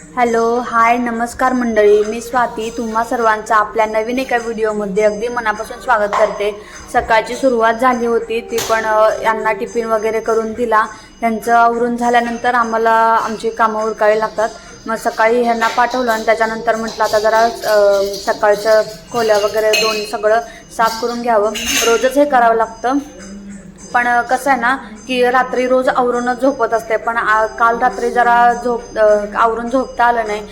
Hello hi नमस्कार मंडळी. मी स्वाती. तुम्हा सर्वांचं आपल्या नवीन एका व्हिडिओमध्ये अगदी मनापासून स्वागत करते. सकाळची सुरुवात झाली होती. ती पण यांना टिफिन वगैरे करून दिला. यांचं आवरून झाल्यानंतर आम्हाला आमची कामं उरकावी लागतात. मग सकाळी ह्यांना पाठवलं आणि त्याच्यानंतर म्हटलं आता जरा सकाळचं खोल्या वगैरे दोन सगळं साफ करून घ्यावं. रोजच हे करावं लागतं. पण कसं आहे ना की रात्री रोज आवरूनच झोपत असते. पण आ- काल रात्री जरा झोप आवरून झोपता आलं नाही.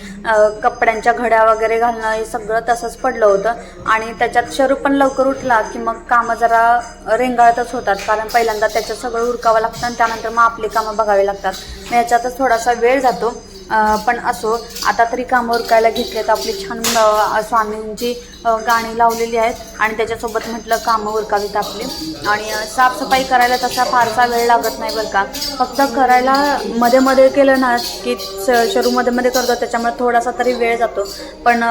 कपड्यांच्या घड्या वगैरे घालणं हे सगळं तसंच पडलं होतं. आणि त्याच्यात शरू पण लवकर उठला की मग कामं जरा रेंगाळतच होतात. कारण पहिल्यांदा त्याच्यात सगळं उरकावं लागतं आणि त्यानंतर मग आपली कामं बघावी लागतात. मग याच्यातच थोडासा वेळ जातो. पण असो आता तरी कामं उरकायला घेतलेत आपली छान स्वामींची गाणी लावलेली आहेत आणि त्याच्यासोबत म्हटलं कामं उरकावीत आपली. आणि साफसफाई करायला तसा फारसा वेळ लागत नाही बरं का. फक्त करायला मध्ये मध्ये केलं ना की स- शरू मध्ये मध्ये करतो त्याच्यामुळे थोडासा तरी वेळ जातो. पण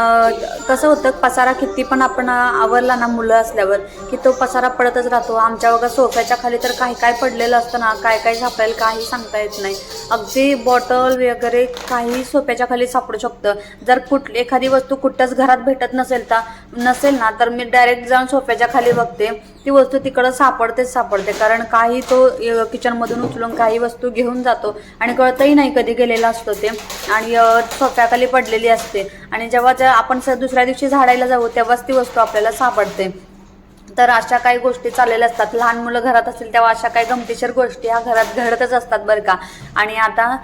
कसं होतं पसारा किती पण आपण आवरला ना मुलं असल्यावर की तो पसारा पडतच राहतो. आमच्या बघा सोफ्याच्या खाली तर काही काय पडलेलं असतं ना काय काय झापायला काही सांगता येत नाही. अगदी बॉटल वगैरे काही सोप्याच्या खाली सापडू शकतं. जर कुठ एखादी वस्तू कुठंच घरात भेटत नसेल तर नसेल ना तर मी डायरेक्ट जाऊन सोप्याच्या खाली बघते. ती वस्तू तिकडं सापडतेच सापडते. कारण काही तो किचनमधून उचलून काही वस्तू घेऊन जातो आणि कळतही नाही कधी गेलेला असतो ते. आणि सोप्याखाली सोफ्याखाली पडलेली असते. आणि जेव्हा आपण दुसऱ्या दिवशी झाडायला जाऊ तेव्हाच ती वस्तू आपल्याला सापडते. तर अशा काही गोष्टी चाललेल्या असतात. लहान मुलं घरात असतील तेव्हा अशा काही गमतीशीर गोष्टी ह्या घरात घडतच असतात बरं का. आणि आता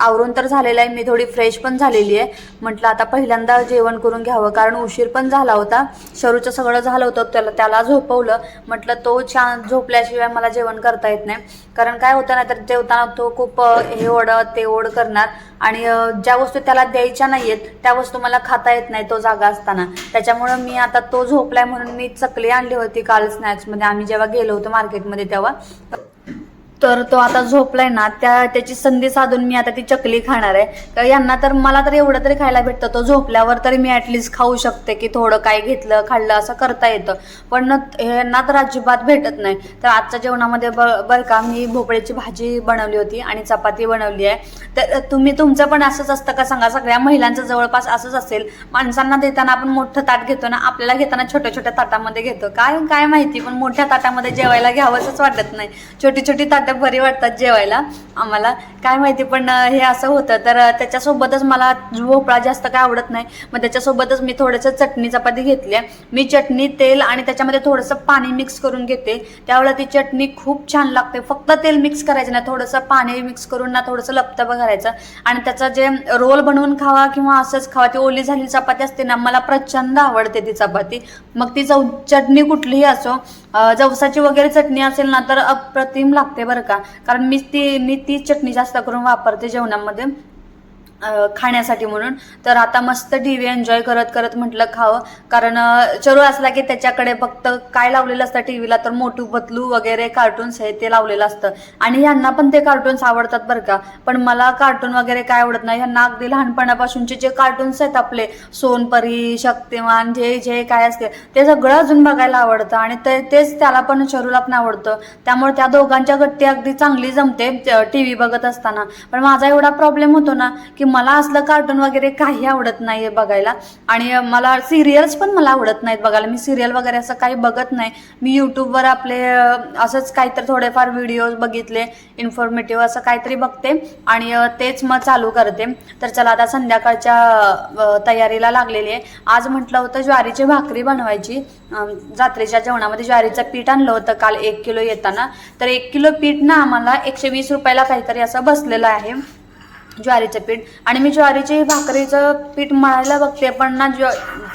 आवरून तर झालेलं आहे. मी थोडी फ्रेश पण झालेली आहे. म्हटलं आता पहिल्यांदा जेवण करून घ्यावं. कारण उशीर पण झाला होता. शरूचं सगळं झालं होतं. त्याला त्याला झोपवलं. म्हटलं तो छान झोपल्याशिवाय मला जेवण करता येत नाही. कारण काय होतं ना तर जेवताना तो खूप हे ओढ ते ओढ करणार. आणि ज्या वस्तू त्याला द्यायच्या नाही आहेत त्या वस्तू मला खाता येत नाही तो जागा असताना. त्याच्यामुळं मी आता तो झोपलाय म्हणून मी चकली आणली होती काल स्नॅक्समध्ये आम्ही जेव्हा गेलो होतो मार्केटमध्ये तेव्हा तर तो आता झोपलाय ना त्या त्याची संधी साधून मी आता ती चकली खाणार आहे. तर यांना तर मला तर एवढं तरी खायला भेटतं तो झोपल्यावर तरी मी ॲटलिस्ट खाऊ शकते की थोडं काय घेतलं खाल्लं असं करता येतं. पण यांना तर अजिबात भेटत नाही. तर आजच्या जेवणामध्ये ब बरं का मी भोपळ्याची भाजी बनवली होती आणि चपाती बनवली आहे. तर तुम्ही तुमचं पण असंच असतं का सांगा? सगळ्या महिलांचं जवळपास असंच असेल. माणसांना देताना आपण मोठं ताट घेतो ना आपल्याला घेताना छोट्या छोट्या ताटामध्ये घेतो. काय काय माहिती पण मोठ्या ताटामध्ये जेवायला घ्यावंसंच वाटत नाही. छोटी छोटी ताटं बरी वाटतात जेवायला आम्हाला. काय माहिती पण हे असं होतं. तर त्याच्यासोबतच मला भोपळा जास्त काय आवडत नाही. मग त्याच्यासोबतच मी थोडंसं चटणी चपाती घेतली आहे. मी चटणी तेल आणि त्याच्यामध्ये थोडंसं पाणी मिक्स करून घेते. त्यावेळेला ती चटणी खूप छान लागते. फक्त तेल मिक्स करायचं ना थोडंसं पाणी मिक्स करून ना थोडंसं लपतप करायचं आणि त्याचा जे रोल बनवून खावा किंवा असंच खावा ती ओली झालेली चपाती असते ना मला प्रचंड आवडते ती चपाती. मग ती चव चटणी कुठलीही असो जवसाची वगैरे चटणी असेल ना तर अप्रतिम लागते बरं का. कारण मी ती मी ती चटणी जास्त करून वापरते जेवणामध्ये. खाण्यासाठी म्हणून. तर आता मस्त टी व्ही एन्जॉय करत करत म्हटलं खावं. कारण चरू असला की त्याच्याकडे फक्त काय लावलेलं असतं टी व्हीला तर मोटू पतलू वगैरे कार्टून्स हे ते लावलेलं असतं. आणि ह्यांना पण ते कार्टून्स आवडतात बरं का. पण मला कार्टून वगैरे काय आवडत नाही. ह्यांना अगदी लहानपणापासूनचे जे कार्टून्स आहेत आपले सोनपरी शक्तिमान जे जे काय असते ते सगळं अजून बघायला आवडतं. आणि ते तेच त्याला पण चरूला पण आवडतं. त्यामुळे त्या दोघांच्या गट्टी अगदी चांगली जमते टी व्ही बघत असताना. पण माझा एवढा प्रॉब्लेम होतो ना की मला असलं कार्टून वगैरे काही आवडत नाही बघायला. आणि मला सिरियल्स पण मला आवडत नाहीत बघायला. मी सिरियल वगैरे असं काही बघत नाही. मी यूट्यूबवर आपले असंच काहीतरी थोडेफार व्हिडिओज बघितले इन्फॉर्मेटिव्ह असं काहीतरी बघते. आणि तेच मग चालू करते. तर चला आता संध्याकाळच्या तयारीला लागलेली आहे. आज म्हटलं होतं ज्वारीची भाकरी बनवायची. जात्रेच्या रात्रीच्या जेवणामध्ये ज्वारीचं पीठ आणलं होतं. काल एक किलो येताना. तर एक किलो पीठ ना आम्हाला एकशे वीस रुपयाला काहीतरी असं बसलेलं आहे. ज्वारीचं पीठ. आणि मी ज्वारीचे भाकरीचं पीठ मळायला बघते पण ना ज्व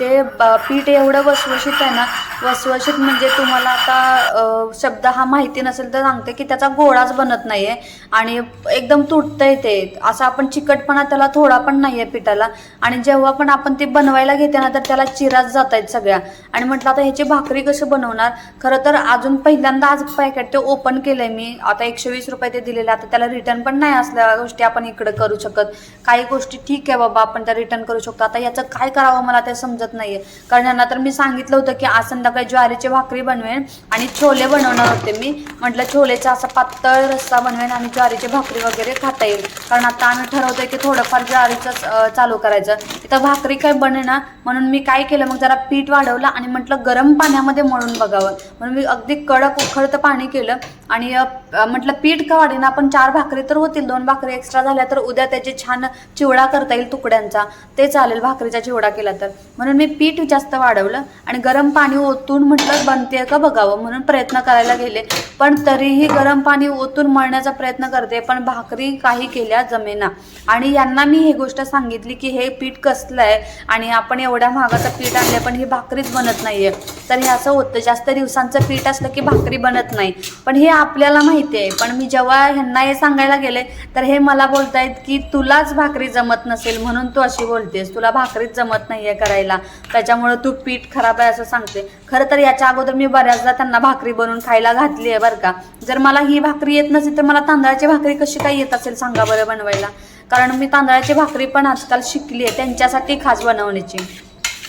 ते पीठ एवढं वसवशीत आहे ना वसवशीत म्हणजे तुम्हाला आता शब्द हा माहिती नसेल तर सांगते की त्याचा गोळाच बनत नाही आहे आणि एकदम तुटतंय ते. असं आपण चिकटपणा त्याला थोडा पण नाही आहे पिठाला. आणि जेव्हा पण आपण ते बनवायला घेते ना तर त्याला चिराच जात आहेत सगळ्या. आणि म्हटलं आता ह्याची भाकरी कशी बनवणार? खरं तर अजून पहिल्यांदा आज पॅकेट ते ओपन केलंय मी. आता एकशे वीस रुपये ते दिलेले. आता त्याला रिटर्न पण नाही असल्या गोष्टी आपण इकडे करू शकत. काही गोष्टी ठीक आहे बाबा आपण त्या रिटर्न करू शकतो. आता याचं काय करावं मला ते समजत शकत नाहीये. कारण यांना तर मी सांगितलं होतं की आज संध्याकाळी ज्वारीची भाकरी बनवेन आणि छोले बनवणार होते मी. म्हटलं छोलेचा असा पातळ रस्सा बनवेन आणि ज्वारीची भाकरी वगैरे खाता येईल. कारण आता आम्ही ठरवतोय की थोडंफार ज्वारीचं चालू करायचं. इथं भाकरी काय बनेना म्हणून मी काय केलं मग जरा पीठ वाढवलं आणि म्हटलं गरम पाण्यामध्ये मळून बघावं. म्हणून मी अगदी कडक उखळतं पाणी केलं. आणि म्हटलं पीठ का वाढेना आपण चार भाकरी तर होतील. दोन भाकरी एक्स्ट्रा झाल्या तर उद्या त्याचे छान चिवडा करता येईल तुकड्यांचा. ते चालेल भाकरीचा चिवडा केला तर. म्हणून मी पीठ जास्त वाढवलं आणि गरम पाणी ओतून म्हटलं बनते का बघावं म्हणून प्रयत्न करायला गेले. पण तरीही गरम पाणी ओतून मळण्याचा प्रयत्न करते पण भाकरी काही केल्या जमेना. आणि यांना मी ही गोष्ट सांगितली की हे पीठ कसलं आहे आणि आपण एवढ्या महागाचं पीठ आणलं पण ही भाकरीच बनत नाहीये. तर हे असं होतं. जास्त दिवसांचं पीठ असलं की भाकरी बनत नाही. पण हे आपल्याला माहिती आहे. पण मी जेव्हा ह्यांना हे सांगायला गेले तर हे मला बोलतायत की तुलाच भाकरी जमत नसेल म्हणून तू अशी बोलतेस. तुला भाकरीच जमत नाही आहे करायला. त्याच्यामुळं तू पीठ खराब आहे असं सांगते. खरं तर याच्या अगोदर मी बऱ्याचदा त्यांना भाकरी बनवून खायला घातली आहे बरं का. जर मला ही भाकरी येत नसेल तर मला तांदळाची भाकरी कशी काय येत असेल सांगा बरं बनवायला. कारण मी तांदळाची भाकरी पण आजकाल शिकली आहे त्यांच्यासाठी खास बनवण्याची.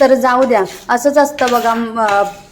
तर जाऊ द्या. असंच असतं बघा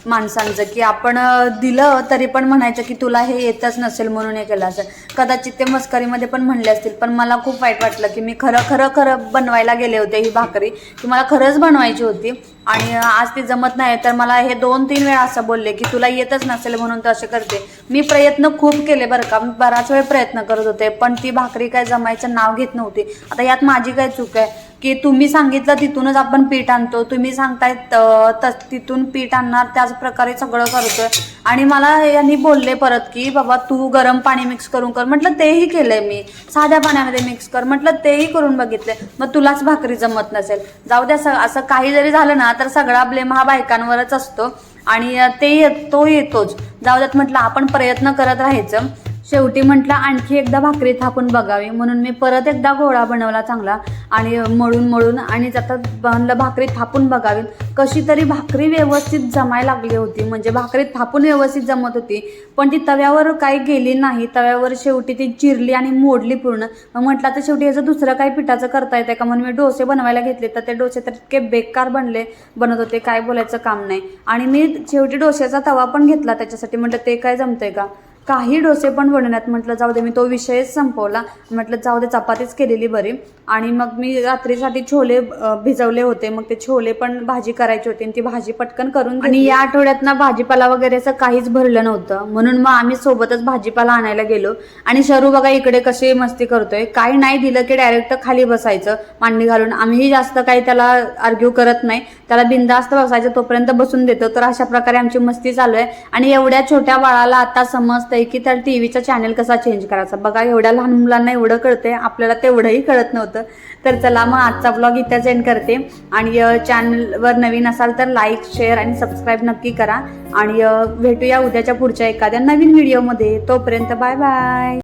माणसांचं की आपण दिलं तरी पण म्हणायचं की तुला हे येतच नसेल म्हणून हे केलं असेल. कदाचित ते मस्करीमध्ये पण म्हणले असतील पण मला खूप वाईट वाटलं की मी खरं खरं खरं बनवायला गेले होते ही भाकरी की मला खरंच बनवायची होती. आणि आज ती जमत नाही तर मला हे दोन तीन वेळा असं बोलले की तुला येतच नसेल म्हणून तर असे करते. मी प्रयत्न खूप केले बरं का मी बराच वेळ प्रयत्न करत होते पण ती भाकरी काय जमायचं नाव घेत नव्हती. आता यात माझी काय चूक आहे? की तुम्ही सांगितलं तिथूनच आपण पीठ आणतो. तुम्ही सांगताय त- तिथून पीठ आणणार त्याच प्रकारे सगळं करतोय. आणि मला यांनी बोलले परत की बाबा तू गरम पाणी मिक्स करून कर. म्हटलं तेही केलंय मी. साध्या पाण्यामध्ये मिक्स कर. म्हटलं तेही करून बघितले मग तुलाच भाकरी जमत नसेल. जाऊ द्या स- असं काही जरी झालं ना तर सगळा ब्लेम हा बायकांवरच असतो. आणि ते तो येतोच. जाऊ द्यात म्हटलं आपण प्रयत्न करत राहायचं. शेवटी म्हटलं आणखी एकदा भाकरी थापून बघावी. म्हणून मी परत एकदा गोळा बनवला चांगला आणि मळून मळून आणि आता बनलं भाकरी थापून बघावी. कशी तरी भाकरी व्यवस्थित जमायला लागली होती. म्हणजे भाकरी थापून व्यवस्थित जमत होती. पण ती तव्यावर काही गेली नाही. तव्यावर शेवटी ती चिरली आणि मोडली पूर्ण. मग म्हटलं तर शेवटी याचं दुसरं काही पिठाचं करता येतं का? म्हणून मी डोसे बनवायला घेतले. तर ते डोसे तर इतके बेकार बनले बनत होते काय बोलायचं काम नाही. आणि मी शेवटी डोश्याचा तवा पण घेतला त्याच्यासाठी. म्हटलं ते काय जमतंय का? काही डोसे पण बनवण्यात म्हटलं जाऊ दे मी तो विषयच संपवला. म्हटलं जाऊ दे चपातीच केलेली बरी. आणि मग मी रात्रीसाठी छोले भिजवले होते. मग ते छोले पण भाजी करायची होती आणि ती भाजी पटकन करून आणि या आठवड्यात ना भाजीपाला वगैरे असं काहीच भरलं नव्हतं. म्हणून मग आम्ही सोबतच भाजीपाला आणायला गेलो. आणि शरू बघा इकडे कशी मस्ती करतोय. काही नाही दिलं की डायरेक्ट खाली बसायचं मांडी घालून. आम्हीही जास्त काही त्याला आर्ग्यू करत नाही. त्याला बिंदास्त बसायचं तोपर्यंत बसून देतो. तर अशा प्रकारे आमची मस्ती चालू आहे. आणि एवढ्या छोट्या बाळाला आता असतंय की त्या टीव्हीचा चॅनल कसा चेंज करायचा? बघा एवढ्या लहान मुलांना एवढं कळतंय. आपल्याला तेवढंही कळत नव्हतं. तर चला मग आजचा ब्लॉग इथं एंड करते. आणि चॅनलवर नवीन असाल तर लाईक शेअर आणि सबस्क्राईब नक्की करा. आणि भेटूया उद्याच्या पुढच्या एखाद्या नवीन व्हिडिओमध्ये तोपर्यंत बाय बाय